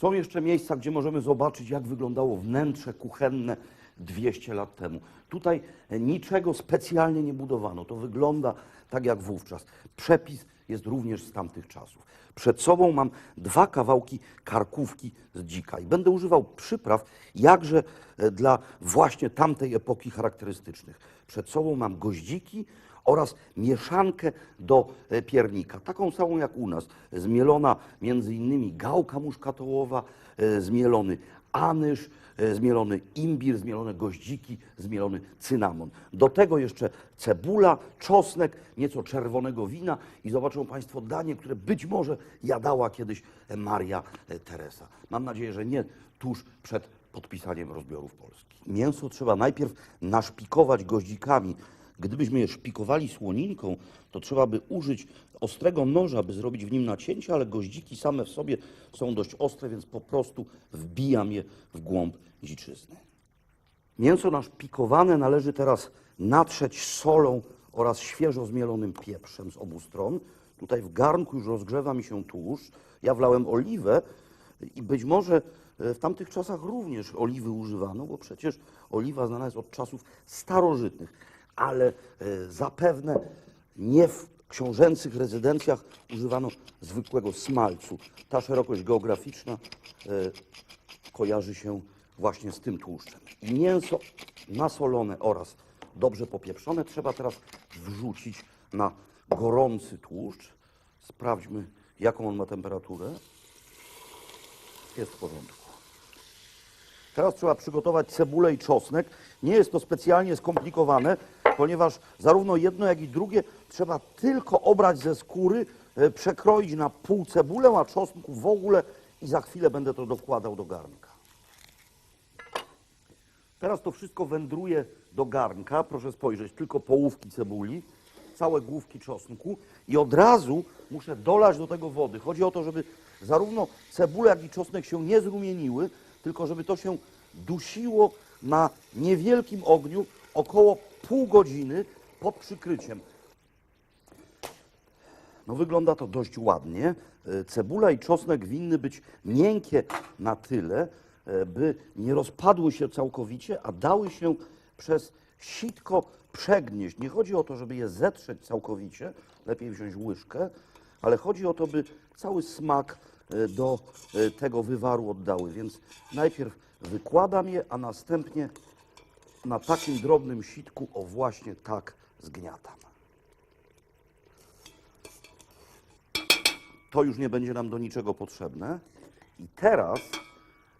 Są jeszcze miejsca, gdzie możemy zobaczyć, jak wyglądało wnętrze kuchenne 200 lat temu. Tutaj niczego specjalnie nie budowano. To wygląda tak jak wówczas. Przepis jest również z tamtych czasów. Przed sobą mam dwa kawałki karkówki z dzika i będę używał przypraw jakże e, dla właśnie tamtej epoki charakterystycznych. Przed sobą mam goździki oraz mieszankę do e, piernika, taką samą jak u nas, zmielona między innymi gałka muszkatołowa, e, zmielony anyż, e, zmielony imbir, zmielone goździki, zmielony cynamon. Do tego jeszcze cebula, czosnek, nieco czerwonego wina i zobaczą Państwo danie, które być może jadała kiedyś Maria Teresa. Mam nadzieję, że nie tuż przed podpisaniem rozbiorów Polski. Mięso trzeba najpierw naszpikować goździkami. Gdybyśmy je szpikowali słoninką, to trzeba by użyć ostrego noża, by zrobić w nim nacięcie, ale goździki same w sobie są dość ostre, więc po prostu wbijam je w głąb dziczyzny. Mięso naszpikowane należy teraz natrzeć solą oraz świeżo zmielonym pieprzem z obu stron. Tutaj w garnku już rozgrzewa mi się tłuszcz. Ja wlałem oliwę i być może e, w tamtych czasach również oliwy używano, bo przecież oliwa znana jest od czasów starożytnych, ale e, zapewne nie w książęcych rezydencjach używano zwykłego smalcu. Ta szerokość geograficzna e, kojarzy się właśnie z tym tłuszczem. Mięso nasolone oraz dobrze popieprzone trzeba teraz wrzucić na gorący tłuszcz. Sprawdźmy, jaką on ma temperaturę. Jest w porządku. Teraz trzeba przygotować cebulę i czosnek. Nie jest to specjalnie skomplikowane, ponieważ zarówno jedno, jak i drugie trzeba tylko obrać ze skóry, e, przekroić na pół cebulę, a czosnku w ogóle i za chwilę będę to dokładał do garnka. Teraz to wszystko wędruje do garnka. Proszę spojrzeć, tylko połówki cebuli, całe główki czosnku i od razu muszę dolać do tego wody. Chodzi o to, żeby zarówno cebula, jak i czosnek się nie zrumieniły, tylko żeby to się dusiło na niewielkim ogniu około pół godziny pod przykryciem. No wygląda to dość ładnie. E, Cebula i czosnek winny być miękkie na tyle, e, by nie rozpadły się całkowicie, a dały się przez sitko przegnieść. Nie chodzi o to, żeby je zetrzeć całkowicie, lepiej wziąć łyżkę, ale chodzi o to, by cały smak e, do tego wywaru oddały. Więc najpierw wykładam je, a następnie na takim drobnym sitku, o właśnie tak zgniatam. to już nie będzie nam do niczego potrzebne. I teraz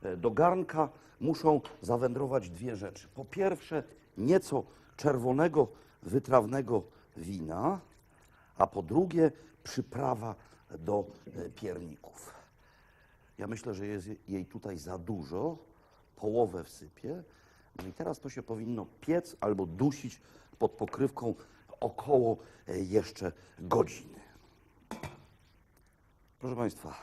e, do garnka muszą zawędrować dwie rzeczy. Po pierwsze, nieco czerwonego, wytrawnego wina, a po drugie, przyprawa do e, pierników. Ja myślę, że jest jej tutaj za dużo, połowę wsypię. No i teraz to się powinno piec albo dusić pod pokrywką około e, jeszcze godziny. Proszę Państwa,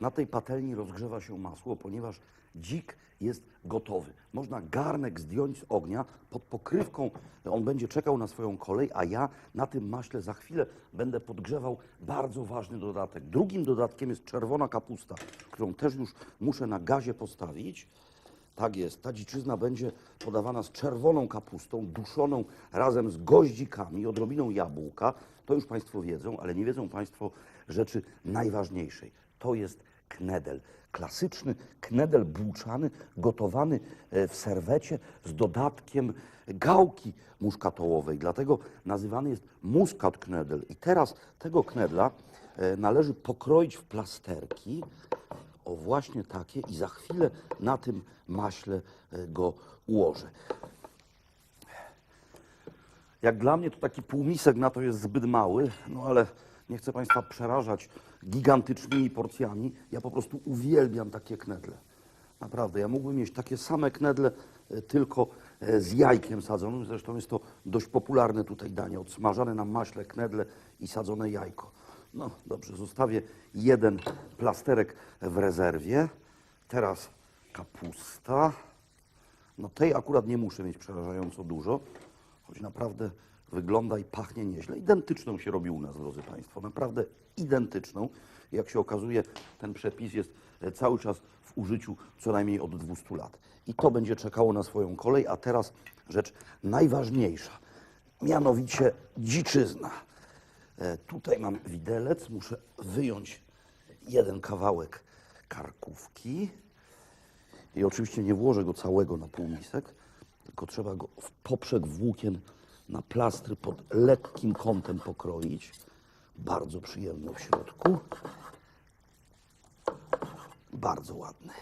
na tej patelni rozgrzewa się masło, ponieważ dzik jest gotowy. Można garnek zdjąć z ognia, pod pokrywką on będzie czekał na swoją kolej, a ja na tym maśle za chwilę będę podgrzewał bardzo ważny dodatek. Drugim dodatkiem jest czerwona kapusta, którą też już muszę na gazie postawić. Tak jest, ta dziczyzna będzie podawana z czerwoną kapustą, duszoną razem z goździkami, odrobiną jabłka. To już Państwo wiedzą, ale nie wiedzą Państwo rzeczy najważniejszej. To jest knedel. Klasyczny knedel bułczany, gotowany e, w serwecie z dodatkiem gałki muszkatołowej. Dlatego nazywany jest muskat knedel. I teraz tego knedla e, należy pokroić w plasterki, o właśnie takie i za chwilę na tym maśle e, go ułożę. Jak dla mnie to taki półmisek na to jest zbyt mały, no ale nie chcę Państwa przerażać gigantycznymi porcjami. Ja po prostu uwielbiam takie knedle. Naprawdę, ja mógłbym mieć takie same knedle, e, tylko e, z jajkiem sadzonym. Zresztą jest to dość popularne tutaj danie. Odsmażane na maśle knedle i sadzone jajko. No dobrze, zostawię jeden plasterek w rezerwie. Teraz kapusta. No tej akurat nie muszę mieć przerażająco dużo, choć naprawdę wygląda i pachnie nieźle. Identyczną się robi u nas, drodzy Państwo, naprawdę identyczną. Jak się okazuje, ten przepis jest e, cały czas w użyciu co najmniej od 200 lat. I to będzie czekało na swoją kolej, a teraz rzecz najważniejsza, mianowicie dziczyzna. E, Tutaj mam widelec, muszę wyjąć jeden kawałek karkówki. I oczywiście nie włożę go całego na półmisek, tylko trzeba go w poprzek włókien na plastry pod lekkim kątem pokroić. Bardzo przyjemny w środku. Bardzo ładny.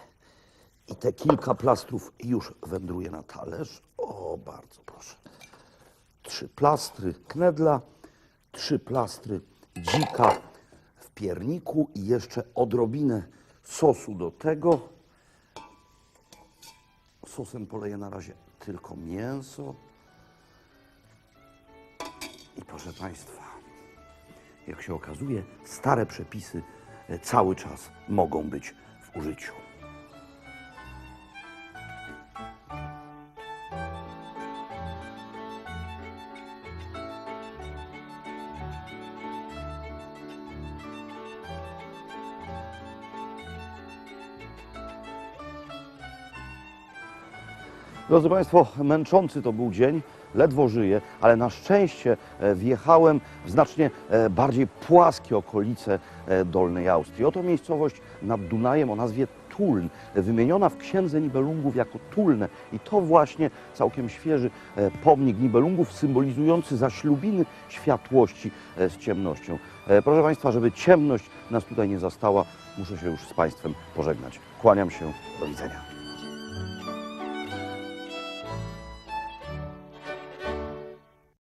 I te kilka plastrów już wędruje na talerz. O, bardzo proszę. Trzy plastry knedla, trzy plastry dzika pierniku i jeszcze odrobinę sosu do tego. Sosem poleję na razie tylko mięso. I proszę Państwa, jak się okazuje, stare przepisy e, cały czas mogą być w użyciu. Drodzy Państwo, męczący to był dzień, ledwo żyję, ale na szczęście e, wjechałem w znacznie e, bardziej płaskie okolice e, Dolnej Austrii. Oto miejscowość nad Dunajem o nazwie Tuln, wymieniona w księdze Nibelungów jako Tulne. I to właśnie całkiem świeży pomnik Nibelungów, symbolizujący zaślubiny światłości z ciemnością. Proszę Państwa, żeby ciemność nas tutaj nie zastała, muszę się już z Państwem pożegnać. Kłaniam się, do widzenia.